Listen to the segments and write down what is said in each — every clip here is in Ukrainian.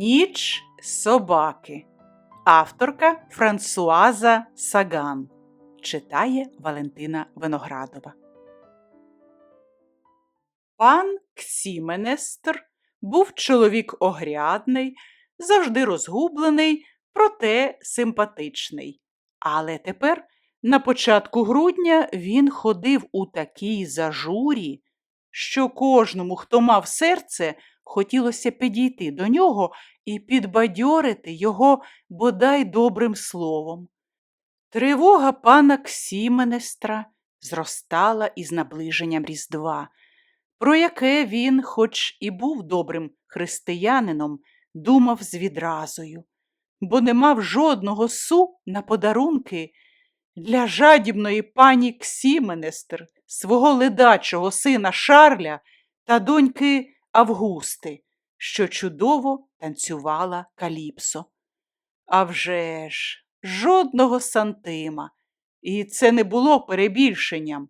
Ніч собаки. Авторка Франсуаза Саган. Читає Валентина Виноградова. Пан Ксіменестр був чоловік огрядний, завжди розгублений, проте симпатичний. Але тепер, на початку грудня, він ходив у такій зажурі, що кожному, хто мав серце, хотілося підійти до нього і підбадьорити його бодай добрим словом. Тривога пана Ксіменестра зростала із наближенням Різдва, про яке він, хоч і був добрим християнином, думав з відразою, бо не мав жодного су на подарунки для жадібної пані Ксіменестр, свого ледачого сина Шарля та доньки Августи, що чудово танцювала каліпсо. А вже ж, жодного сантима, і це не було перебільшенням.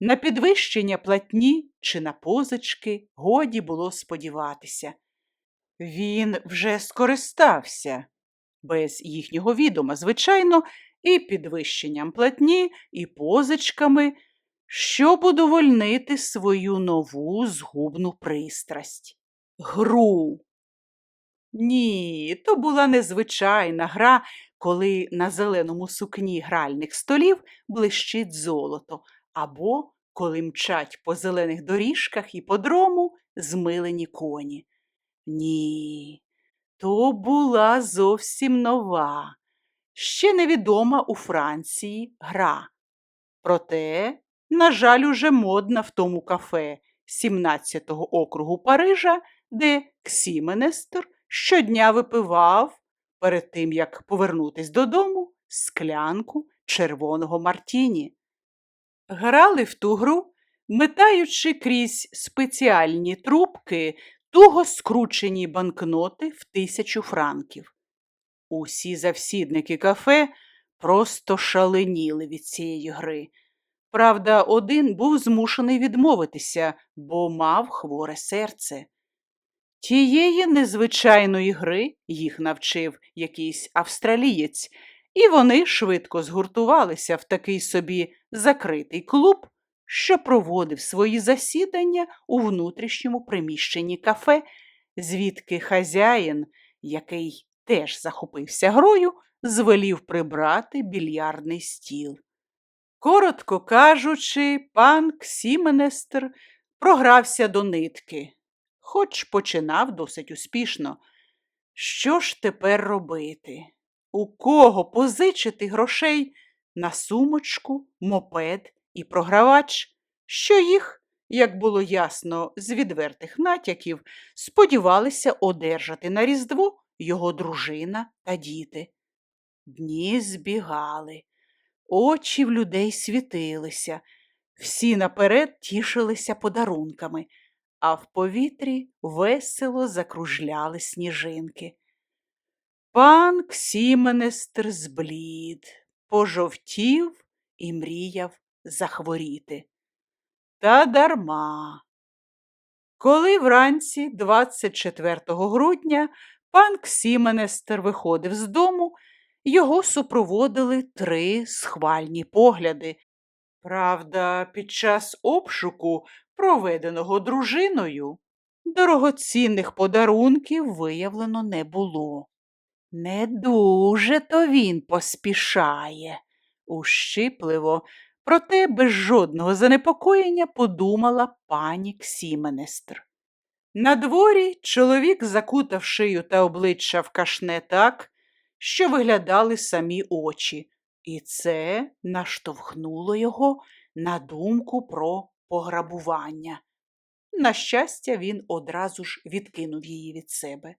На підвищення платні чи на позички годі було сподіватися. Він вже скористався, без їхнього відома, звичайно, і підвищенням платні, і позичками, щоб удовольнити свою нову згубну пристрасть. Гру. Ні, то була незвичайна гра, коли на зеленому сукні гральних столів блищить золото, або коли мчать по зелених доріжках і по дрому змилені коні. Ні, то була зовсім нова, ще невідома у Франції гра. Проте, на жаль, уже модна в тому кафе 17-го округу Парижа, де Ксіменестер щодня випивав, перед тим як повернутись додому, склянку червоного Мартіні. Грали в ту гру, метаючи крізь спеціальні трубки туго скручені банкноти в тисячу франків. Усі завсідники кафе просто шаленіли від цієї гри. Правда, один був змушений відмовитися, бо мав хворе серце. Тієї незвичайної гри їх навчив якийсь австралієць, і вони швидко згуртувалися в такий собі закритий клуб, що проводив свої засідання у внутрішньому приміщенні кафе, звідки хазяїн, який теж захопився грою, звелів прибрати більярдний стіл. Коротко кажучи, пан Ксіменестр програвся до нитки, хоч починав досить успішно. Що ж тепер робити? У кого позичити грошей на сумочку, мопед і програвач, що їх, як було ясно з відвертих натяків, сподівалися одержати на Різдво його дружина та діти. Дні збігали, очі в людей світилися, всі наперед тішилися подарунками, а в повітрі весело закружляли сніжинки. Пан Ксіменестр зблід, пожовтів і мріяв захворіти. Та дарма. Коли вранці, 24 грудня, пан Ксіменестер виходив з дому, його супроводили три схвальні погляди. Правда, під час обшуку, проведеного дружиною, дорогоцінних подарунків виявлено не було. Не дуже то він поспішає, ущипливо, проте без жодного занепокоєння подумала пані Ксіменестр. На дворі чоловік закутав шию та обличчя в кашне так, що виглядали самі очі, і це наштовхнуло його на думку про пограбування. На щастя, він одразу ж відкинув її від себе.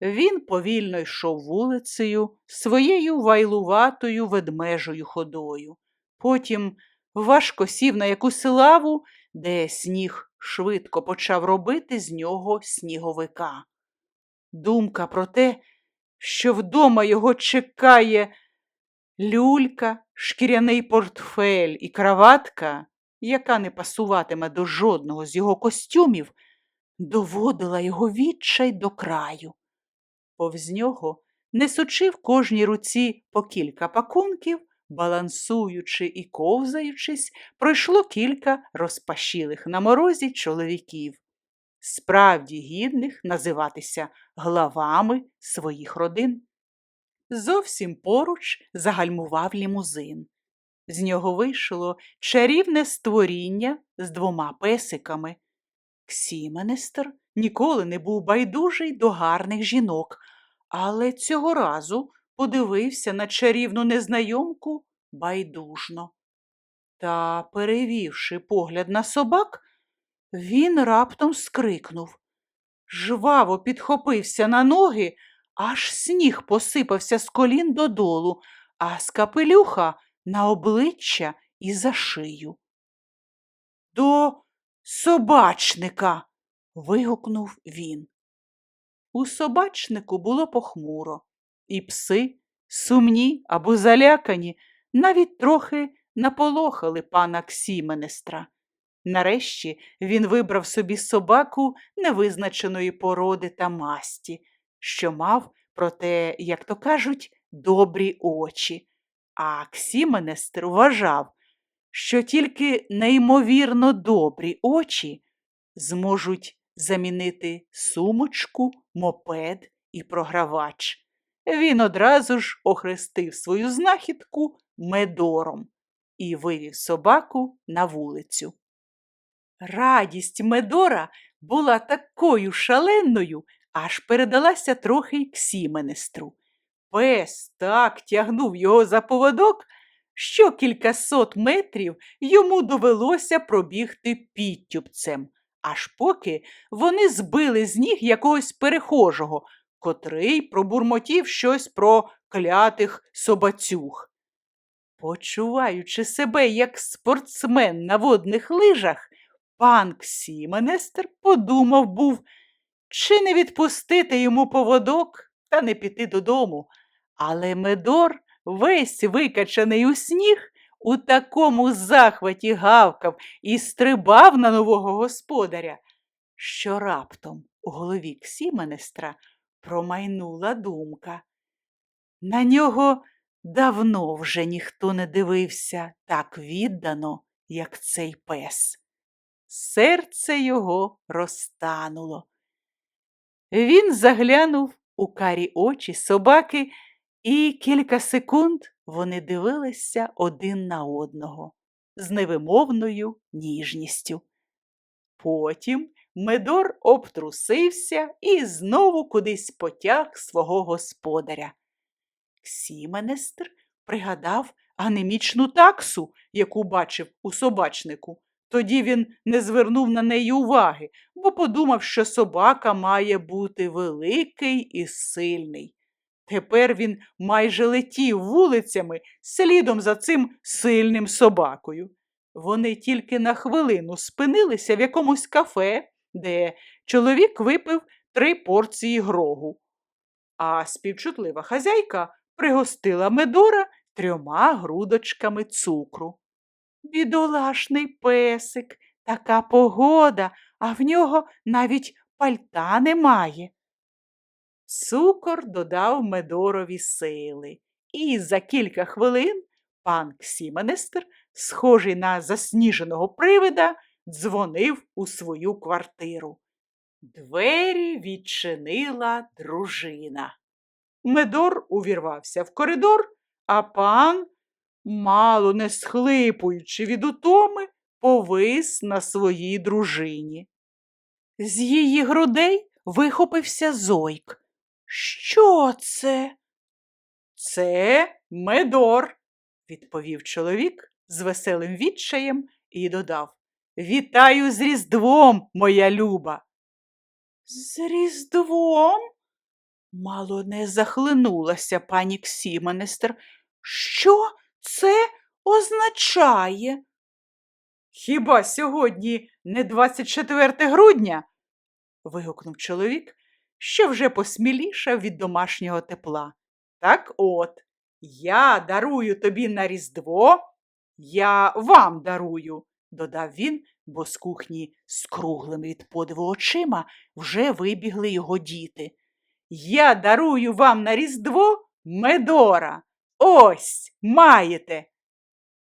Він повільно йшов вулицею своєю вайлуватою ведмежою ходою. Потім важко сів на якусь лаву, де сніг швидко почав робити з нього сніговика. Думка про те, що вдома його чекає люлька, шкіряний портфель і краватка, яка не пасуватиме до жодного з його костюмів, доводила його відчай до краю. Повз нього, несучи в кожній руці по кілька пакунків, балансуючи і ковзаючись, пройшло кілька розпашілих на морозі чоловіків, справді гідних називатися главами своїх родин. Зовсім поруч загальмував лімузин. З нього вийшло чарівне створіння з двома песиками. Ксіменестер ніколи не був байдужий до гарних жінок, але цього разу подивився на чарівну незнайомку байдужно. Та, перевівши погляд на собак, він раптом скрикнув. Жваво підхопився на ноги, аж сніг посипався з колін додолу, а з капелюха на обличчя і за шию. До собачника. вигукнув він. У собачнику було похмуро, і пси, сумні або залякані, навіть трохи наполохали пана Ксіменестра. Нарешті він вибрав собі собаку невизначеної породи та масті, що мав, проте, як то кажуть, добрі очі. А Ксіменестр вважав, що тільки неймовірно добрі очі зможуть замінити сумочку, мопед і програвач. Він одразу ж охрестив свою знахідку медором і вивів собаку на вулицю. Радість Медора була такою шаленою, аж передалася трохи й Ксіменестру. Пес так тягнув його за поводок, що кількасот метрів йому довелося пробігти підтюбцем, аж поки вони збили з ніг якогось перехожого, котрий пробурмотів щось про клятих собацюг. Почуваючи себе як спортсмен на водних лижах, пан Ксіменестер подумав був, чи не відпустити йому поводок та не піти додому. Але Медор, весь викачаний у сніг, у такому захваті гавкав і стрибав на нового господаря, що раптом у голові Ксіменестра промайнула думка. На нього давно вже ніхто не дивився так віддано, як цей пес. Серце його розтануло. Він заглянув у карі очі собаки, і кілька секунд вони дивилися один на одного з невимовною ніжністю. Потім Медор обтрусився і знову кудись потяг свого господаря. Ксіменестр пригадав анемічну таксу, яку бачив у собачнику. Тоді він не звернув на неї уваги, бо подумав, що собака має бути великий і сильний. Тепер він майже летів вулицями слідом за цим сильним собакою. Вони тільки на хвилину спинилися в якомусь кафе, де чоловік випив три порції грогу, а співчутлива хазяйка пригостила Медора трьома грудочками цукру. Бідолашний песик, така погода, а в нього навіть пальта немає. Цукор додав Медорові сили, і за кілька хвилин пан Ксіменестр, схожий на засніженого привида, дзвонив у свою квартиру. Двері відчинила дружина. Медор увірвався в коридор, а пан мало не схлипуючи від утоми, повис на своїй дружині. З її грудей вихопився зойк. Що це? Це медор, відповів чоловік з веселим відчаєм і додав. Вітаю з Різдвом, моя люба. З Різдвом? Мало не захлинулася пані Ксіменестер. Що це означає? Хіба сьогодні не 24 грудня? вигукнув чоловік, що вже посмілішав від домашнього тепла. Так от, я дарую тобі на Різдво, я вам дарую додав він, бо з кухні з круглими від подиву очима вже вибігли його діти. Я дарую вам на Різдво Медора. Ось маєте.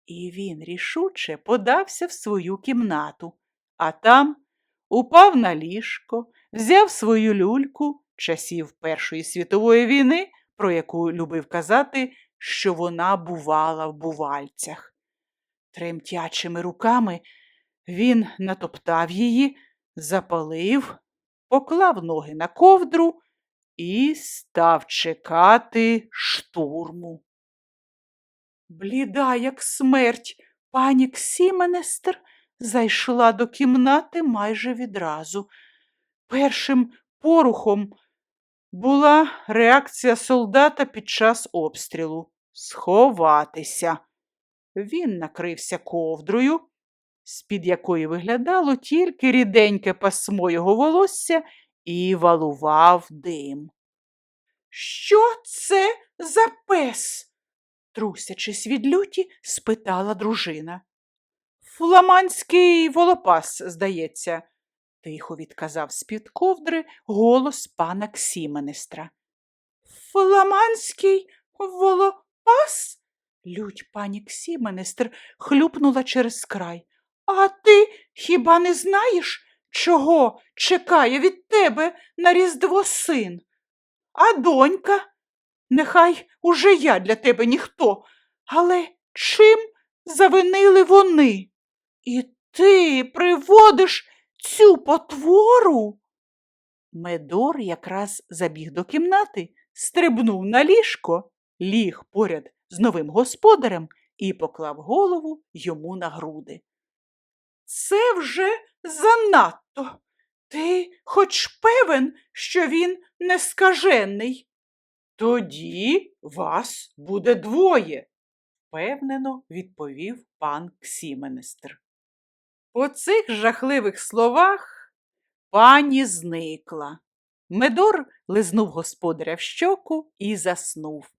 І він рішуче подався в свою кімнату, а там упав на ліжко, взяв свою люльку часів Першої світової війни, про яку любив казати, що вона бувала в бувальцях. Тремтячими руками він натоптав її, запалив, поклав ноги на ковдру і став чекати штурму. Бліда, як смерть, пані Ксіменестр зайшла до кімнати майже відразу. Першим порухом була реакція солдата під час обстрілу сховатися. Він накрився ковдрою, з-під якої виглядало тільки ріденьке пасмо його волосся і валував дим. Що це за пес? Трусячись від люті, спитала дружина. Фламандський волопас, здається, тихо відказав з-під ковдри голос пана Ксіменестра. Фламандський волопас? Лють пані Ксіменестр хлюпнула через край. А ти хіба не знаєш, чого чекає від тебе на Різдво син? А донька? Нехай уже я для тебе ніхто, але чим завинили вони? І ти приводиш цю потвору? Медор якраз забіг до кімнати, стрибнув на ліжко, ліг поряд з новим господарем і поклав голову йому на груди. Це вже занадто. Ти хоч певен, що він не скажений? Тоді вас буде двоє, впевнено відповів пан Ксіменестр. По цих жахливих словах пані зникла. Медор лизнув господаря в щоку і заснув.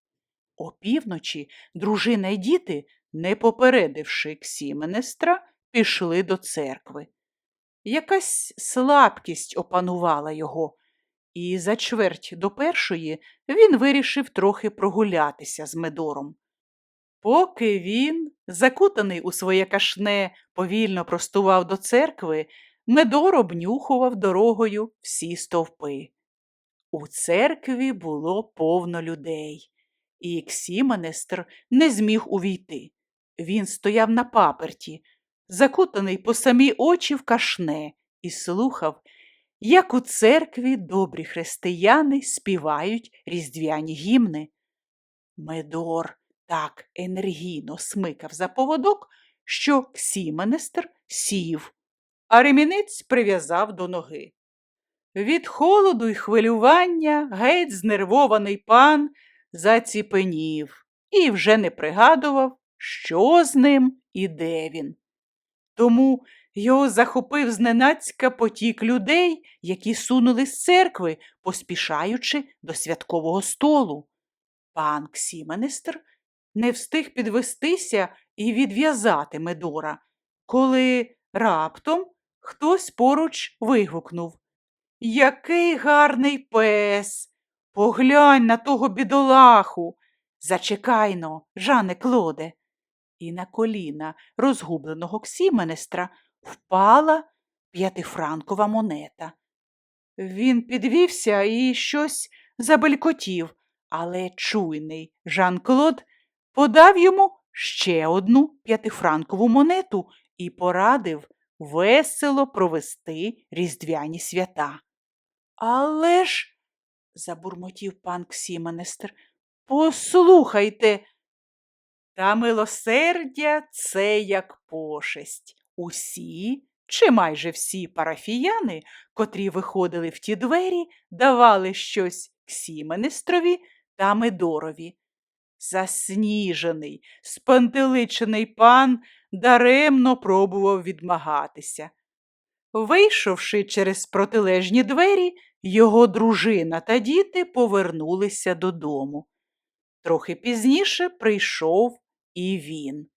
Опівночі дружина й діти, не попередивши Ксіменестра, пішли до церкви. Якась слабкість опанувала його, і за чверть до першої він вирішив трохи прогулятися з Медором. Поки він, закутаний у своє кашне, повільно простував до церкви, Медор обнюхував дорогою всі стовпи. У церкві було повно людей, і Ксіменестр не зміг увійти. Він стояв на паперті, закутаний по самі очі в кашне, і слухав, як у церкві добрі християни співають різдвяні гімни. Медор так енергійно смикав за поводок, що Ксіменестр сів, а ремінець прив'язав до ноги. Від холоду й хвилювання геть знервований пан заціпенів і вже не пригадував, що з ним і де він. Тому його захопив зненацька потік людей, які сунули з церкви, поспішаючи до святкового столу. Пан Ксіменестр не встиг підвестися і відв'язати Медора, коли раптом хтось поруч вигукнув Який гарний пес! Поглянь на того бідолаху. Зачекайно, Жане Клоде. І на коліна розгубленого Ксіменестра впала п'ятифранкова монета. Він підвівся і щось забелькотів, але чуйний Жан Клод подав йому ще одну п'ятифранкову монету і порадив весело провести різдвяні свята. Але ж, забурмотів пан Ксіменестр, послухайте. Та милосердя це як пошесть. Усі, чи майже всі парафіяни, котрі виходили в ті двері, давали щось Ксіменестрові та Медорові. Засніжений, спантеличений пан даремно пробував відмагатися. Вийшовши через протилежні двері, його дружина та діти повернулися додому. Трохи пізніше прийшов і він.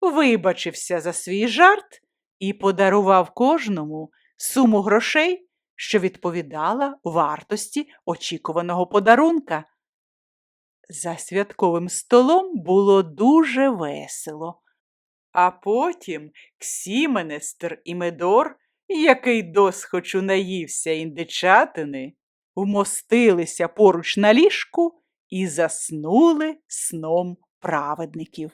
Вибачився за свій жарт і подарував кожному суму грошей, що відповідала вартості очікуваного подарунка. За святковим столом було дуже весело. А потім Ксіменестер і Медор, який досхочу наївся індичатини, вмостилися поруч на ліжку і заснули сном праведників.